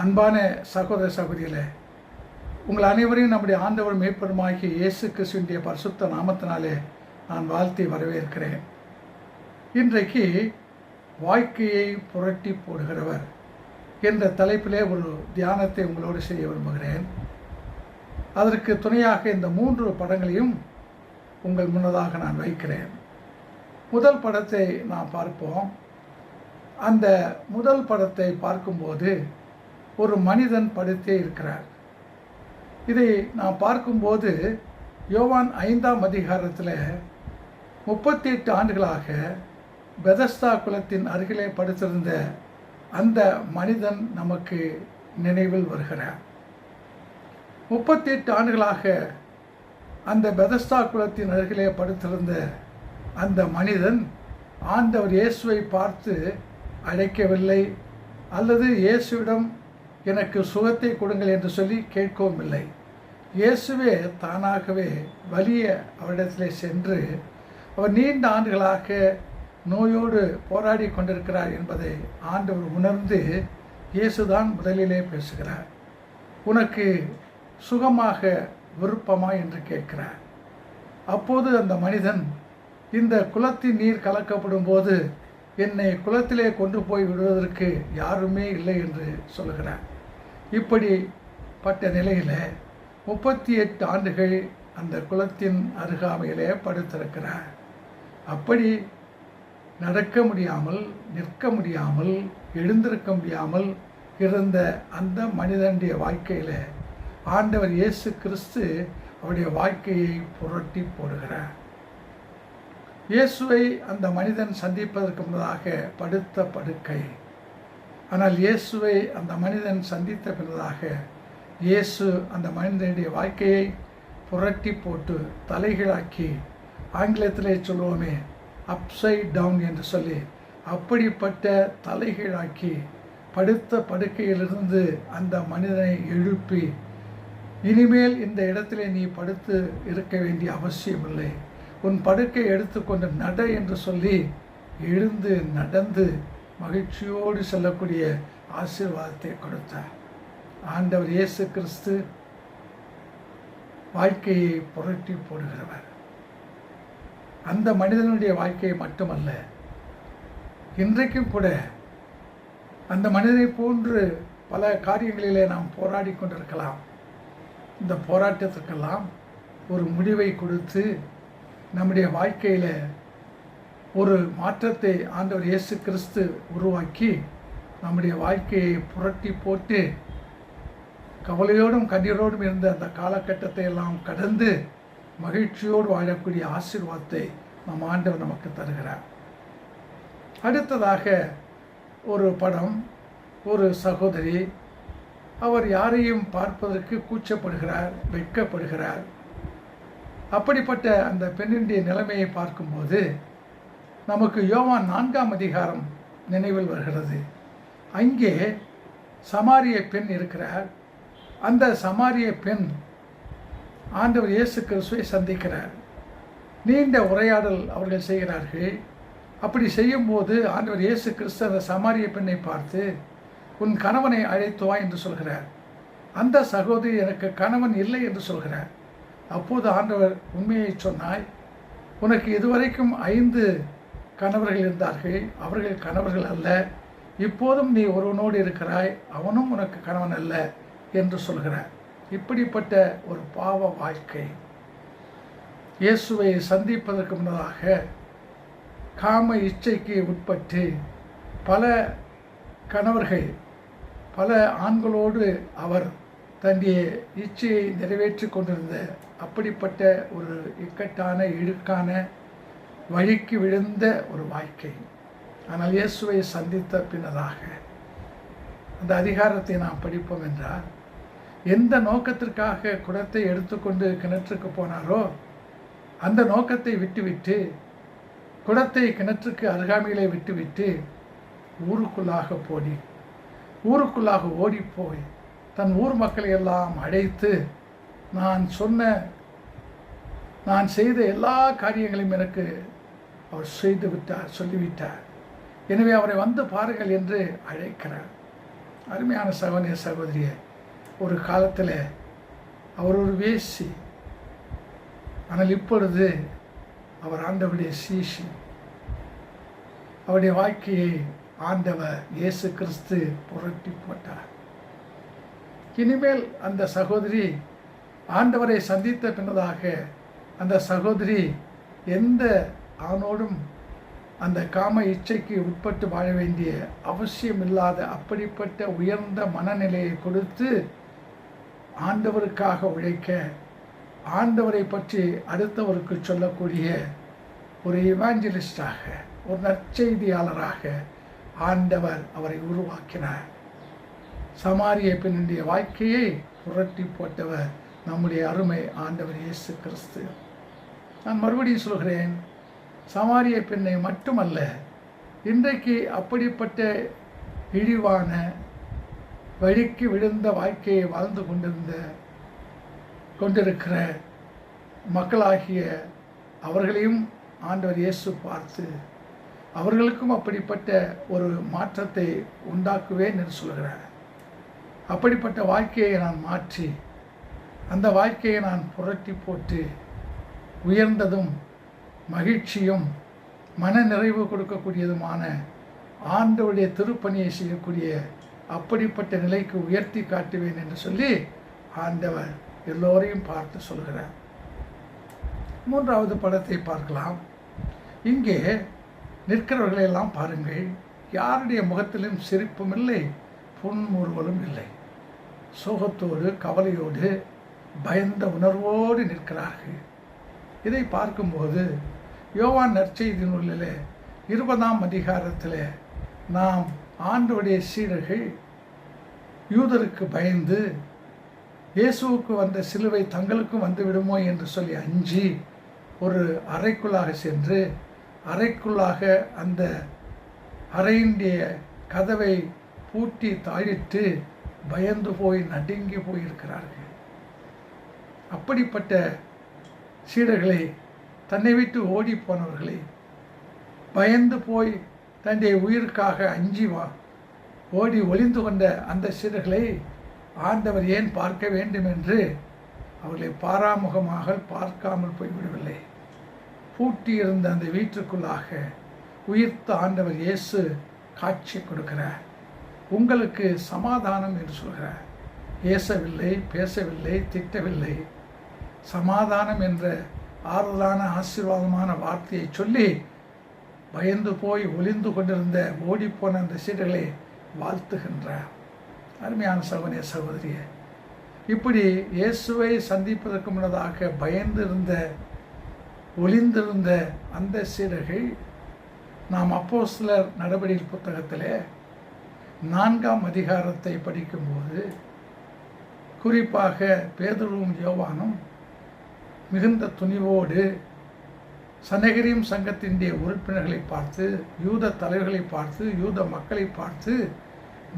அன்பான சகோதர சகோதரிகளே உங்கள் அனைவரையும் நம்முடைய ஆண்டவர் மேற்பெருமாகிய இயேசு கிறிஸ்துவினுடைய பரிசுத்த நாமத்தினாலே நான் வாழ்த்தி வரவேற்கிறேன். இன்றைக்கு வாழ்க்கையை புரட்டி போடுகிறவர் என்ற தலைப்பிலே ஒரு தியானத்தை உங்களோடு செய்ய விரும்புகிறேன். அதற்கு துணையாக இந்த மூன்று படங்களையும் உங்கள் முன்னதாக நான் வைக்கிறேன். முதல் படத்தை நாம் பார்ப்போம். அந்த முதல் படத்தை பார்க்கும்போது ஒரு மனிதன் படுத்தே இருக்கிறார். இதை நான் பார்க்கும்போது யோவான் ஐந்தாம் அதிகாரத்தில் முப்பத்தி எட்டு ஆண்டுகளாக பெதஸ்தா குலத்தின் அருகிலே படுத்திருந்த அந்த மனிதன் நமக்கு நினைவில் வருகிறார். முப்பத்தி எட்டு ஆண்டுகளாக அந்த பெதஸ்தா குலத்தின் அருகிலே படுத்திருந்த அந்த மனிதன் ஆண்டவர் இயேசுவை பார்த்து அழைக்கவில்லை அல்லது இயேசுவிடம் எனக்கு சுகத்தை கொடுங்கள் என்று சொல்லி கேட்கவும் இல்லை. இயேசுவே தானாகவே வலிய அவரிடத்திலே சென்று அவர் நீண்ட ஆண்டுகளாக நோயோடு போராடி கொண்டிருக்கிறார் என்பதை ஆண்டவர் உணர்ந்து இயேசுதான் முதலிலே பேசுகிறார். உனக்கு சுகமாக விருப்பமா என்று கேட்கிறார். அப்போது அந்த மனிதன் இந்த குளத்தின் நீர் கலக்கப்படும் போது என்னை குளத்திலே கொண்டு போய் விடுவதற்கு யாருமே இல்லை என்று சொல்கிறார் இப்படிப்பட்ட நிலையில் முப்பத்தி எட்டு ஆண்டுகள் அந்த குளத்தின் அருகாமையிலே படுத்திருக்கிறார். அப்படி நடக்க முடியாமல் நிற்க முடியாமல் எழுந்திருக்க முடியாமல் இருந்த அந்த மனிதனுடைய வாழ்க்கையில் ஆண்டவர் இயேசு கிறிஸ்து அவருடைய வாழ்க்கையை புரட்டி போடுகிறார். இயேசுவை அந்த மனிதன் சந்திப்பதற்கு முன்னதாக படுத்த படுக்கை. ஆனால் இயேசுவை அந்த மனிதன் சந்தித்த பிறதாக இயேசு அந்த மனிதனுடைய வாழ்க்கையை புரட்டி போட்டு தலைகீழாக்கி ஆங்கிலத்திலே சொல்லுவோமே அப்சைட் டவுன் என்று சொல்லி அப்படிப்பட்ட தலைகீழாக்கி படுத்த படுக்கையிலிருந்து அந்த மனிதனை எழுப்பி இனிமேல் இந்த இடத்திலே நீ படுத்து இருக்க வேண்டிய அவசியமில்லை. உன் படுக்கை எடுத்துக்கொண்டு நட என்று சொல்லி எழுந்து நடந்து மகிழ்ச்சியோடு செல்லக்கூடிய ஆசீர்வாதத்தை கொடுத்தார். ஆண்டவர் இயேசு கிறிஸ்து வாழ்க்கையை புரட்டி போடுகிறவர். அந்த மனிதனுடைய வாழ்க்கையை மட்டுமல்ல இன்றைக்கும் கூட அந்த மனிதனை போன்று பல காரியங்களிலே நாம் போராடி கொண்டிருக்கலாம். இந்த போராட்டத்திற்கெல்லாம் ஒரு முடிவை கொடுத்து நம்முடைய வாழ்க்கையில் ஒரு மாற்றத்தை ஆண்டவர் இயேசு கிறிஸ்து உருவாக்கி நம்முடைய வாழ்க்கையை புரட்டி போட்டு கவலையோடும் கண்ணீரோடும் இருந்த அந்த காலகட்டத்தை எல்லாம் கடந்து மகிழ்ச்சியோடு வாழக்கூடிய ஆசீர்வாதத்தை நம் ஆண்டவர் நமக்கு தருகிறார். அடுத்ததாக ஒரு படம் ஒரு சகோதரி அவர் யாரையும் பார்ப்பதற்கு கூச்சப்படுகிறார் வெட்கப்படுகிறார். அப்படிப்பட்ட அந்த பெண்ணினுடைய நிலைமையை பார்க்கும்போது நமக்கு யோவான் நான்காம் அதிகாரம் நினைவில் வருகிறது. அங்கே சமாரிய பெண் இருக்கிறார். அந்த சமாரிய பெண் ஆண்டவர் இயேசு கிறிஸ்துவை சந்திக்கிறார். நீண்ட உரையாடல் அவர்கள் செய்கிறார்கள். அப்படி செய்யும்போது ஆண்டவர் இயேசு கிறிஸ்து அந்த சமாரிய பெண்ணை பார்த்து உன் கணவனை அழைத்து வா என்று சொல்கிறார். அந்த சகோதரி எனக்கு கணவன் இல்லை என்று சொல்கிறார். அப்போது ஆண்டவர் உண்மையை சொன்னாய் உனக்கு இதுவரைக்கும் ஐந்து கணவர்கள் இருந்தார்கள். அவர்கள் கணவர்கள் அல்ல. இப்போதும் நீ ஒருவனோடு இருக்கிறாய். அவனும் உனக்கு கணவன் அல்ல என்று சொல்கிறார். இப்படிப்பட்ட ஒரு பாவ வாழ்க்கை. இயேசுவை சந்திப்பதற்கு முன்னதாக காம இச்சைக்கு உட்பட்டு பல கணவர்கள் பல ஆண்களோடு அவர் தன்னுடைய இச்சையை நிறைவேற்றி கொண்டிருந்த அப்படிப்பட்ட ஒரு இக்கட்டான இழுக்கான வழிக்கு விழுந்த ஒரு வாழ்க்கை. ஆனால் இயேசுவை சந்தித்த பின்னதாக அந்த அதிகாரத்தை நாம் படிப்போம் என்றால் எந்த நோக்கத்திற்காக குடத்தை எடுத்துக்கொண்டு கிணற்றுக்கு போனாரோ அந்த நோக்கத்தை விட்டுவிட்டு குடத்தை கிணற்றுக்கு அருகாமையிலே விட்டுவிட்டு ஊருக்குள்ளாக போடி ஊருக்குள்ளாக ஓடிப்போய் தன் ஊர் மக்களை எல்லாம் அழைத்து நான் சொன்ன நான் செய்த எல்லா காரியங்களையும் எனக்கு அவர் செய்து விட்டார் சொல்லிவிட்டார். எனவே அவரை வந்து பாருங்கள் என்று அழைக்கிறார். அருமையான சகோதரிய சகோதரிய ஒரு காலத்தில் அவர் ஒரு வேசி. ஆனால் இப்பொழுது அவர் ஆண்டவருடைய சீஷி. அவருடைய வாழ்க்கையை ஆண்டவர் இயேசு கிறிஸ்து புரட்டி போட்டார். இனிமேல் அந்த சகோதரி ஆண்டவரை சந்தித்த பின்னதாக அந்த சகோதரி எந்த ஆணோடும் அந்த காம இச்சைக்கு உட்பட்டு வாழ வேண்டிய அவசியமில்லாத அப்படிப்பட்ட உயர்ந்த மனநிலையை கொடுத்து ஆண்டவருக்காக உழைக்க ஆண்டவரை பற்றி அடுத்தவருக்கு சொல்லக்கூடிய ஒரு இவாஞ்சலிஸ்டாக ஒரு நற்செய்தியாளராக ஆண்டவர் அவரை உருவாக்கினார். சமாரிய பெண்ணுடைய வாழ்க்கையை புரட்டி போட்டவர் நம்முடைய அருமை ஆண்டவர் இயேசு கிறிஸ்து. நான் மறுபடியும் சொல்கிறேன் சமாரிய பெண்ணை மட்டுமல்ல இன்றைக்கு அப்படிப்பட்ட இழிவான வழிக்கு விழுந்த வாழ்க்கையை வாழ்ந்து கொண்டிருந்த கொண்டிருக்கிற மக்களாகிய அவர்களையும் ஆண்டவர் இயேசு பார்த்து அவர்களுக்கும் அப்படிப்பட்ட ஒரு மாற்றத்தை உண்டாக்குவேன் என்று சொல்கிறார். அப்படிப்பட்ட வாழ்க்கையை நான் மாற்றி அந்த வாழ்க்கையை நான் புரட்டி போட்டு உயர்ந்ததும் மகிழ்ச்சியும் மன நிறைவு கொடுக்கக்கூடியதுமான ஆண்டவுடைய திருப்பணியை செய்யக்கூடிய அப்படிப்பட்ட நிலைக்கு உயர்த்தி காட்டுவேன் என்று சொல்லி ஆண்டவர் எல்லோரையும் பார்த்து சொல்கிறார். மூன்றாவது படத்தை பார்க்கலாம். இங்கே நிற்கிறவர்களையெல்லாம் பாருங்கள். யாருடைய முகத்திலும் சிரிப்பும் இல்லை புன்முறுவலும் இல்லை. சோகத்தோடு கவலையோடு பயந்த உணர்வோடு நிற்கிறார்கள். இதை பார்க்கும்போது யோவான் நற்செய்தி நூலிலே இருபதாம் அதிகாரத்தில் நாம் ஆண்டோடைய சீடர்கள் யூதருக்கு பயந்து இயேசுவுக்கு வந்த சிலுவை தங்களுக்கும் வந்து விடுமோ என்று சொல்லி அஞ்சி ஒரு அறைக்குள்ளாக சென்று அறைக்குள்ளாக அந்த அறையினுடைய கதவை பூட்டி தாழிட்டு பயந்து போய் நடுங்கி போயிருக்கிறார்கள். அப்படிப்பட்ட சீடர்களை தன்னை விட்டு ஓடி போனவர்களை பயந்து போய் தன்னுடைய உயிருக்காக அஞ்சி வா. ஓடி ஒளிந்து கொண்ட அந்த சிறுகளை ஆண்டவர் ஏன் பார்க்க வேண்டும் என்று அவர்களை பாராமுகமாக பார்க்காமல் போய்விடவில்லை. பூட்டியிருந்த அந்த வீட்டுக்குள்ளாக உயிர்த்த ஆண்டவர் இயேசு காட்சி கொடுக்கிறார். உங்களுக்கு சமாதானம் என்று சொல்கிறார். ஏசவில்லை பேசவில்லை திட்டவில்லை. சமாதானம் என்ற ஆறுதலான ஆசீர்வாதமான வார்த்தையை சொல்லி பயந்து போய் ஒளிந்து கொண்டிருந்த ஓடிப்போன அந்த சீடர்களை வாழ்த்துகின்றார். அருமையான சகோதரிய சகோதரிய இப்படி இயேசுவை சந்திப்பதற்கு முன்னதாக பயந்திருந்த ஒளிந்திருந்த அந்த சீடர்கள் நாம் அப்போ சிலர் நடவடிக்கை புத்தகத்தில் நான்காம் அதிகாரத்தை படிக்கும்போது குறிப்பாக பேதுருவும் யோவானும் மிகுந்த துணிவோடு சனகிரியும் சங்கத்தினுடைய உறுப்பினர்களை பார்த்து யூத தலைவர்களை பார்த்து யூத மக்களை பார்த்து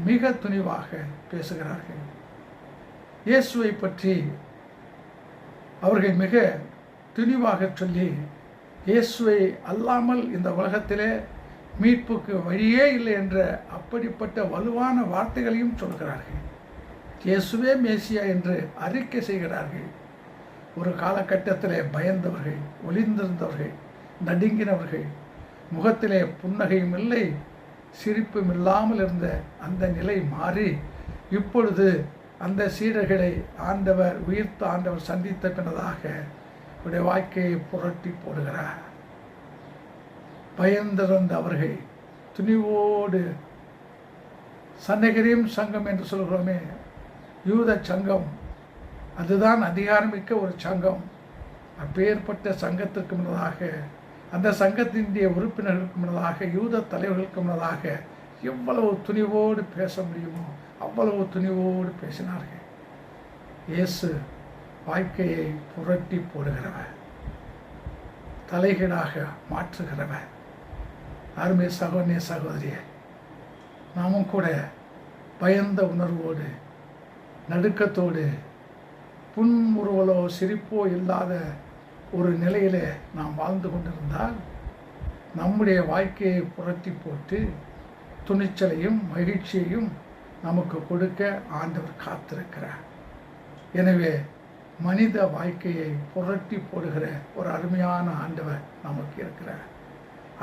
மிக துணிவாக பேசுகிறார்கள். இயேசுவை பற்றி அவர்கள் மிக துணிவாக சொல்லி இயேசுவை அல்லாமல் இந்த உலகத்திலே மீட்புக்கு வழியே இல்லை என்ற அப்படிப்பட்ட வலுவான வார்த்தைகளையும் சொல்கிறார்கள். இயேசுவே மேசியா என்று அறிக்கை செய்கிறார்கள். ஒரு காலகட்டத்திலே பயந்தவர்கள் ஒளிந்திருந்தவர்கள் நடுங்கினவர்கள் முகத்திலே புன்னகையும் இல்லை சிரிப்பும் இல்லாமல் இருந்த அந்த நிலை மாறி இப்பொழுது அந்த சீடர்களை ஆண்டவர் உயிர்த்த ஆண்டவர் சந்தித்த பின்னதாக உடைய வாழ்க்கையை புரட்டி போடுகிறார். பயந்திருந்த அவர்கள் துணிவோடு சன்னகிரியும் சங்கம் என்று சொல்கிறோமே யூத சங்கம் அதுதான் அதிகாரமிக்க ஒரு சங்கம். அப்பேற்பட்ட சங்கத்திற்கு முன்னதாக அந்த சங்கத்தினுடைய உறுப்பினர்களுக்கு முன்னதாக யூத தலைவர்களுக்கு முன்னதாக எவ்வளவு துணிவோடு பேச முடியுமோ அவ்வளவு துணிவோடு பேசினார்கள். இயேசு வாழ்க்கையை புரட்டி போடுகிறவர். தலைகீழாக மாற்றுகிறவர். அருமை சகோதரிய சகோதரிய நாமும் கூட பயந்த உணர்வோடு நடுக்கத்தோடு புன்முறுவலோ சிரிப்போ இல்லாத ஒரு நிலையில் நாம் வாழ்ந்து கொண்டிருந்தால் நம்முடைய வாழ்க்கையை புரட்டி போட்டு துணிச்சலையும் மகிழ்ச்சியையும் நமக்கு கொடுக்க ஆண்டவர் காத்திருக்கிறார். எனவே மனித வாழ்க்கையை புரட்டி போடுகிற ஒரு அருமையான ஆண்டவர் நமக்கு இருக்கிறார்.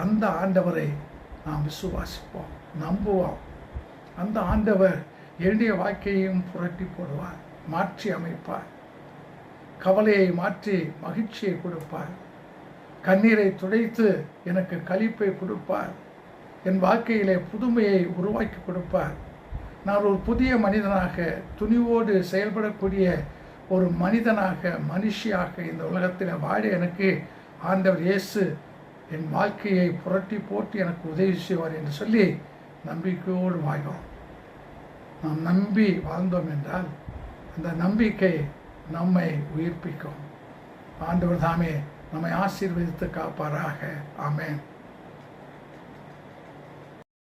அந்த ஆண்டவரை நாம் விசுவாசிப்போம் நம்புவோம். அந்த ஆண்டவர் என்னுடைய வாழ்க்கையையும் புரட்டி போடுவார் மாற்றி அமைப்பார். கவலையை மாற்றி மகிழ்ச்சியை கொடுப்பார். கண்ணீரை துடைத்து எனக்கு களிப்பை கொடுப்பார். என் வாழ்க்கையிலே புதுமையை உருவாக்கி கொடுப்பார். நான் ஒரு புதிய மனிதனாக துணிவோடு செயல்படக்கூடிய ஒரு மனிதனாக மனுஷியாக இந்த உலகத்தில் வாழ எனக்கு ஆண்டவர் இயேசு என் வாழ்க்கையை புரட்டி போட்டு எனக்கு உதவி செய்வார் என்று சொல்லி நம்பிக்கையோடு வாழ்வோம். நாம் நம்பி வாழ்ந்தோம் என்றால் அந்த நம்பிக்கை நம்மை உயிர்ப்பிக்கும். ஆண்டவர் தாமே நம்மை ஆசீர்வதித்து காப்பாராக. ஆமேன்.